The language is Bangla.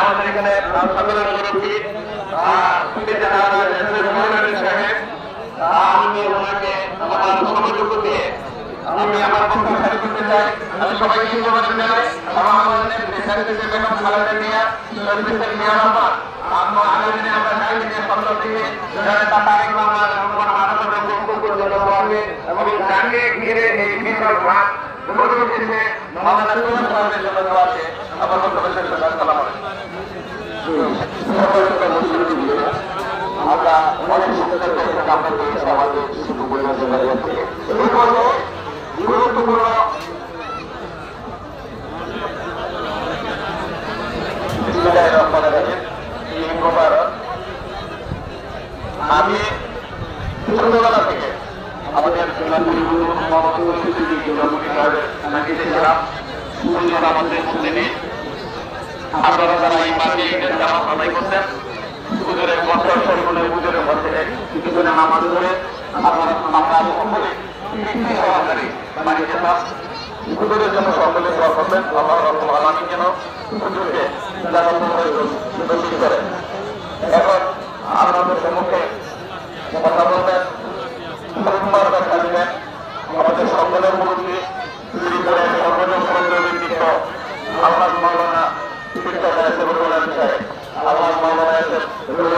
আমাদের এখানে সম্মেলন সাহেব আমি ওনাকে আমার সহযোগ দিয়ে আমি আমার বক্তব্য শেষ করতে চাই, আমি সবাইকে ধন্যবাদ জানাই। আমার দেশের দেশে বেগম খালেদা জিয়া শহীদের মিয়া রহমান আমরা দিনে আমরা চাই যে সন্তান থেকে যারা তারিখ বাংলার আমার মানবতা বক্তব্য জনতা হবে এবং যাকে ঘিরে এই বিশাল পরিবেশে মামলা তুলে ধরার জন্য দেওয়া আছে আমার করতে আসসালামু আলাইকুম আমরা অনেক সুন্দর আমরা পেয়েছি আমাদের শিশু পরিবার থেকে এই বলে গুরুত্বপূর্ণ আমি ছোটবেলা থেকে আমাদের আমাদের মধ্যে নেই আপনারা যারা এই মাঠে জামা সবাই করতেন পড়ে আপনারা আমরা সকলে তৃপ্তি সহকারে বাড়ি যেতাম পুজোরের জন্য সকলে দোয়া করবেন, আল্লাহ রব্বুল আলামিন যেন পুজোকে জানাতে করে এখন আপনাদের সম্মুখে কথা বলবেন সোমবার দেখা দিবেন, আমাদের সকলের মুরব্বী তৈরি করে সর্বজন সুন্দর ব্যক্তিত্ব আল্লাহ মাওলানা সাহেব আল্লাহ মাওলানা